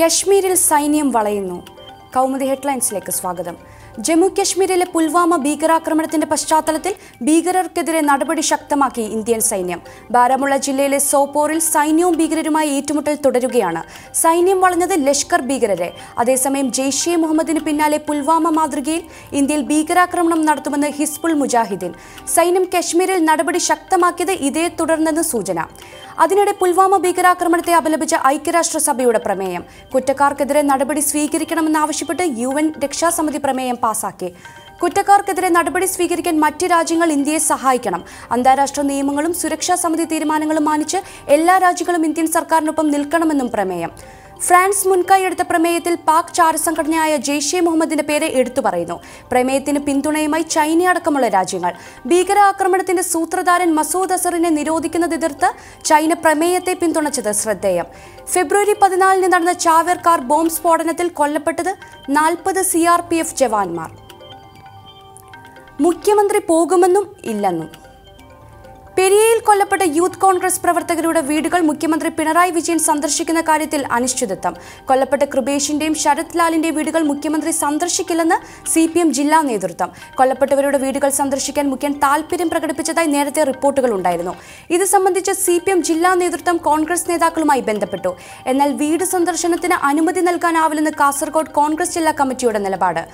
കശ്മീരിൽ സൈന്യം വളയുന്നു. കൗമുദി ഹെഡ്ലൈൻസിലേക്ക് സ്വാഗതം. ജമ്മു കശ്മീരിലെ പുൽവാമ ഭീകരാക്രമണത്തിന്റെ പശ്ചാത്തലത്തിൽ ഭീകരർക്കെതിരെ നടപടി ശക്തമാക്കി ഇന്ത്യൻ സൈന്യം. ബാരാമുള്ള ജില്ലയിലെ സോപ്പോറിൽ സൈന്യവും ഭീകരരുമായി ഏറ്റുമുട്ടൽ തുടരുകയാണ്. സൈന്യം വളഞ്ഞത് ലഷ്കർ ഭീകരരെ. അതേസമയം ജെയ്ഷെ മുഹമ്മദിന് പിന്നാലെ പുൽവാമ മാതൃകയിൽ ഇന്ത്യയിൽ ഭീകരാക്രമണം നടത്തുമെന്ന് ഹിസ്ബുൾ മുജാഹിദ്ദീൻ സൈന്യം കശ്മീരിൽ നടപടി ശക്തമാക്കിയത് ഇതേ തുടർന്നെന്ന് സൂചന. അതിനിടെ പുൽവാമ ഭീകരാക്രമണത്തെ അപലപിച്ച ഐക്യരാഷ്ട്രസഭയുടെ പ്രമേയം. കുറ്റക്കാർക്കെതിരെ നടപടി സ്വീകരിക്കണമെന്നാവശ്യപ്പെട്ട് യു എൻ രക്ഷാസമിതി പ്രമേയം പാസാക്കി. കുറ്റക്കാർക്കെതിരെ നടപടി സ്വീകരിക്കാൻ മറ്റ് രാജ്യങ്ങൾ ഇന്ത്യയെ സഹായിക്കണം. അന്താരാഷ്ട്ര നിയമങ്ങളും സുരക്ഷാ സമിതി തീരുമാനങ്ങളും മാനിച്ച് എല്ലാ രാജ്യങ്ങളും ഇന്ത്യൻ സർക്കാരിനൊപ്പം നിൽക്കണമെന്നും പ്രമേയം. ഫ്രാൻസ് മുൻകൈയെടുത്ത പ്രമേയത്തിൽ പാക് ചാര സംഘടനയായ ജെയ്ഷെ മുഹമ്മദിന്റെ പേര് എടുത്തു പറയുന്നു. പ്രമേയത്തിന് പിന്തുണയുമായി ചൈന അടക്കമുള്ള രാജ്യങ്ങൾ. ഭീകരാക്രമണത്തിന്റെ സൂത്രധാരൻ മസൂദ് അസറിനെ നിരോധിക്കുന്നതെതിർത്ത് ചൈന പ്രമേയത്തെ പിന്തുണച്ചത് ശ്രദ്ധേയം. ഫെബ്രുവരി പതിനാലിന് നടന്ന ചാവേർ കാർ ബോംബ് സ്ഫോടനത്തിൽ കൊല്ലപ്പെട്ടത് നാൽപ്പത് സി ആർ പി എഫ് ജവാന്മാർ. മുഖ്യമന്ത്രി പോകുമെന്നും ഇല്ലെന്നും പെരിയയിൽ കൊല്ലപ്പെട്ട യൂത്ത് കോൺഗ്രസ് പ്രവർത്തകരുടെ വീടുകൾ മുഖ്യമന്ത്രി പിണറായി വിജയൻ സന്ദർശിക്കുന്ന കാര്യത്തിൽ അനിശ്ചിതത്വം. കൊല്ലപ്പെട്ട കൃപേഷിന്റെയും ശരത് ലാലിന്റെയും വീടുകൾ മുഖ്യമന്ത്രി സന്ദർശിക്കില്ലെന്ന് സി പി എം ജില്ലാ നേതൃത്വം. കൊല്ലപ്പെട്ടവരുടെ വീടുകൾ സന്ദർശിക്കാൻ മുഖ്യൻ താൽപര്യം പ്രകടിപ്പിച്ചതായി നേരത്തെ റിപ്പോർട്ടുകൾ ഉണ്ടായിരുന്നു. ഇത് സംബന്ധിച്ച് സി പി എം ജില്ലാ നേതൃത്വം കോൺഗ്രസ് നേതാക്കളുമായി ബന്ധപ്പെട്ടു. എന്നാൽ വീട് സന്ദർശനത്തിന് അനുമതി നൽകാനാവില്ലെന്ന് കാസർഗോഡ് കോൺഗ്രസ് ജില്ലാ കമ്മിറ്റിയുടെ നിലപാട്.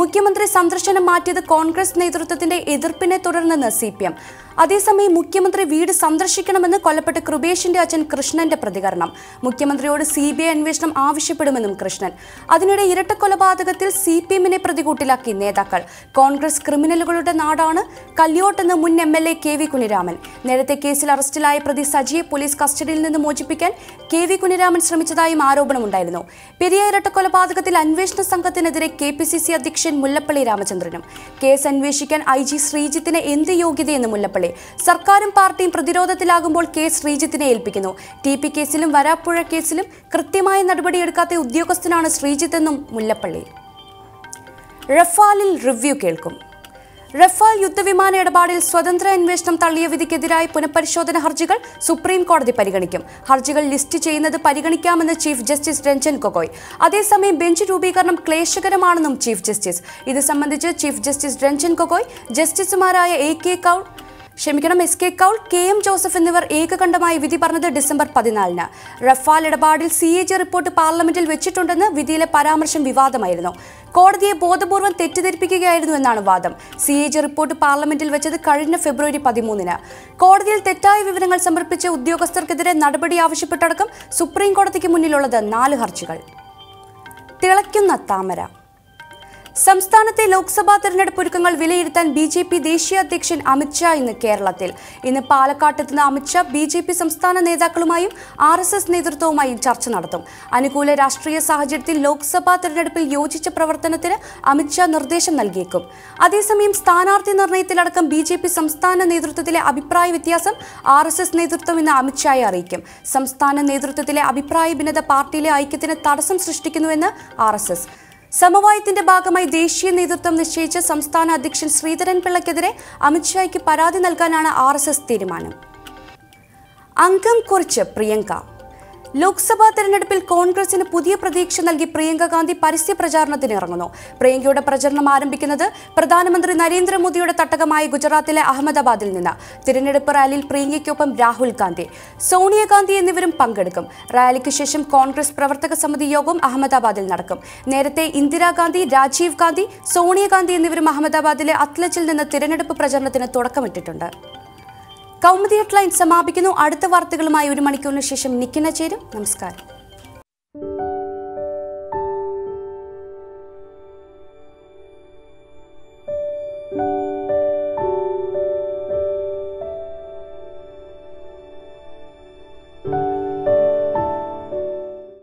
മുഖ്യമന്ത്രി സന്ദർശനം മാറ്റിയത് കോൺഗ്രസ് നേതൃത്വത്തിന്റെ എതിർപ്പിനെ തുടർന്നെന്ന് സി പി എം അതേസമയം മുഖ്യമന്ത്രി വീട് സന്ദർശിക്കണമെന്ന് കൊല്ലപ്പെട്ട കൃപേഷിന്റെ അച്ഛൻ കൃഷ്ണന്റെ പ്രതികരണം. മുഖ്യമന്ത്രിയോട് സി ബി ഐ അന്വേഷണം ആവശ്യപ്പെടുമെന്നും കൃഷ്ണൻ. അതിനിടെ ഇരട്ട കൊലപാതകത്തിൽ സി പി എമ്മിനെ പ്രതികൂട്ടിലാക്കി നേതാക്കൾ. കോൺഗ്രസ് ക്രിമിനലുകളുടെ നാടാണ് കല്യോട്ടെന്ന് മുൻ M L A K V Kunhiraman. നേരത്തെ കേസിൽ അറസ്റ്റിലായ പ്രതി സജിയെ പോലീസ് കസ്റ്റഡിയിൽ നിന്ന് മോചിപ്പിക്കാൻ കെ വി കുഞ്ഞിരാമൻ ശ്രമിച്ചതായും ആരോപണമുണ്ടായിരുന്നു. പെരിയ ഇരട്ട കൊലപാതകത്തിൽ അന്വേഷണ സംഘത്തിനെതിരെ കെ പി സി സി അധ്യക്ഷൻ മുല്ലപ്പള്ളി രാമചന്ദ്രനും. കേസ് അന്വേഷിക്കാൻ ഐ ജി ശ്രീജിത്തിന് എന്ത് യോഗ്യതയെന്ന് മുല്ലപ്പള്ളി സർക്കാരും പാർട്ടിയും പ്രതിരോധത്തിലാകുമ്പോൾ കേസ് ശ്രീജിത്തിനെ ഏൽപ്പിക്കുന്നു. ടി പി കേസിലും വരാപ്പുഴ കേസിലും കൃത്യമായ നടപടിയെടുക്കാത്ത ഉദ്യോഗസ്ഥനാണ് ശ്രീജിത്ത് എന്നും മുല്ലപ്പള്ളി. റഫാലിൽ റിവ്യൂ കേൾക്കും. റഫാൽ യുദ്ധവിമാന ഇടപാടിൽ സ്വതന്ത്ര അന്വേഷണം തള്ളിയ വിധിക്കെതിരായി പുനഃപരിശോധന ഹർജികൾ സുപ്രീം കോടതി പരിഗണിക്കും. ഹർജികൾ ലിസ്റ്റ് ചെയ്യുന്നത് പരിഗണിക്കാമെന്ന് ചീഫ് ജസ്റ്റിസ് രഞ്ജൻ ഗൊഗോയ്. അതേസമയം ബെഞ്ച് രൂപീകരണം ക്ലേശകരമാണെന്നും ചീഫ് ജസ്റ്റിസ്. ഇത് സംബന്ധിച്ച് ചീഫ് ജസ്റ്റിസ് രഞ്ജൻ ഗൊഗോയ് ജസ്റ്റിസുമാരായ എ കെ കൗൾ ക്ഷമിക്കണം S K Kaul K M Joseph എന്നിവർ ഏകകണ്ഠമായി വിധി പറഞ്ഞത് ഡിസംബർ പതിനാലിന്. റഫാൽ ഇടപാടിൽ സി എ ജി റിപ്പോർട്ട് പാർലമെന്റിൽ വെച്ചിട്ടുണ്ടെന്ന് വിധിയിലെ പരാമർശം വിവാദമായിരുന്നു. കോടതിയെ ബോധപൂർവം തെറ്റിദ്ധരിപ്പിക്കുകയായിരുന്നു എന്നാണ് വാദം. സി എ ജി റിപ്പോർട്ട് പാർലമെന്റിൽ വെച്ചത് കഴിഞ്ഞ ഫെബ്രുവരി പതിമൂന്നിന്. കോടതിയിൽ തെറ്റായ വിവരങ്ങൾ സമർപ്പിച്ച ഉദ്യോഗസ്ഥർക്കെതിരെ നടപടി ആവശ്യപ്പെട്ടടക്കം സുപ്രീം കോടതിക്ക് മുന്നിലുള്ളത് നാല് ഹർജികൾ. തിളയ്ക്കുന്ന താമര. സംസ്ഥാനത്തെ ലോക്സഭാ തെരഞ്ഞെടുപ്പ് ഒരുക്കങ്ങൾ വിലയിരുത്താൻ ബി ജെ പി ദേശീയ അധ്യക്ഷൻ അമിത്ഷാ ഇന്ന് കേരളത്തിൽ. ഇന്ന് പാലക്കാട്ടെത്തുന്ന അമിത്ഷാ ബി ജെ പി സംസ്ഥാന നേതാക്കളുമായും ആർ എസ് എസ് നേതൃത്വവുമായും ചർച്ച നടത്തും. അനുകൂല രാഷ്ട്രീയ സാഹചര്യത്തിൽ ലോക്സഭാ തെരഞ്ഞെടുപ്പിൽ യോജിച്ച പ്രവർത്തനത്തിന് അമിത്ഷാ നിർദ്ദേശം നൽകിയേക്കും. അതേസമയം സ്ഥാനാർത്ഥി നിർണയത്തിലടക്കം ബി ജെ പി സംസ്ഥാന നേതൃത്വത്തിലെ അഭിപ്രായ വ്യത്യാസം ആർ എസ് എസ് നേതൃത്വം ഇന്ന് അമിത്ഷായെ അറിയിക്കും. സംസ്ഥാന നേതൃത്വത്തിലെ അഭിപ്രായ ഭിന്നത പാർട്ടിയിലെ ഐക്യത്തിന് തടസ്സം സൃഷ്ടിക്കുന്നുവെന്ന് ആർ എസ് എസ്. സമവായത്തിന്റെ ഭാഗമായി ദേശീയ നേതൃത്വം നിശ്ചയിച്ച സംസ്ഥാന അധ്യക്ഷൻ ശ്രീധരൻ പിള്ളയ്ക്കെതിരെ അമിത്ഷായ്ക്ക് പരാതി നൽകാനാണ് ആർ തീരുമാനം. അംഗം കുറിച്ച് പ്രിയങ്ക ലോക്സഭാ തെരഞ്ഞെടുപ്പിൽ കോൺഗ്രസിന് പുതിയ പ്രതീക്ഷ നൽകി പ്രിയങ്ക ഗാന്ധി പരസ്യ പ്രചാരണത്തിന് ഇറങ്ങുന്നു. പ്രിയങ്കയുടെ പ്രചരണം ആരംഭിക്കുന്നത് പ്രധാനമന്ത്രി നരേന്ദ്രമോദിയുടെ തട്ടകമായ ഗുജറാത്തിലെ അഹമ്മദാബാദിൽ നിന്ന്. തിരഞ്ഞെടുപ്പ് റാലിയിൽ പ്രിയങ്കയ്ക്കൊപ്പം രാഹുൽ ഗാന്ധി. സോണിയാഗാന്ധി എന്നിവരും പങ്കെടുക്കും. റാലിക്ക് ശേഷം കോൺഗ്രസ് പ്രവർത്തക സമിതി യോഗം അഹമ്മദാബാദിൽ നടക്കും. നേരത്തെ ഇന്ദിരാഗാന്ധി രാജീവ് ഗാന്ധി സോണിയാഗാന്ധി എന്നിവരും അഹമ്മദാബാദിലെ അത്ലച്ചിൽ നിന്ന് തിരഞ്ഞെടുപ്പ് പ്രചരണത്തിന് തുടക്കമിട്ടിട്ടുണ്ട്. കൗമുദി ഹെഡ്ലൈൻ സമാപിക്കുന്നു. അടുത്ത വാർത്തകളുമായി ഒരു മണിക്കൂറിന് ശേഷം നിക്കിന ചേരും. നമസ്കാരം.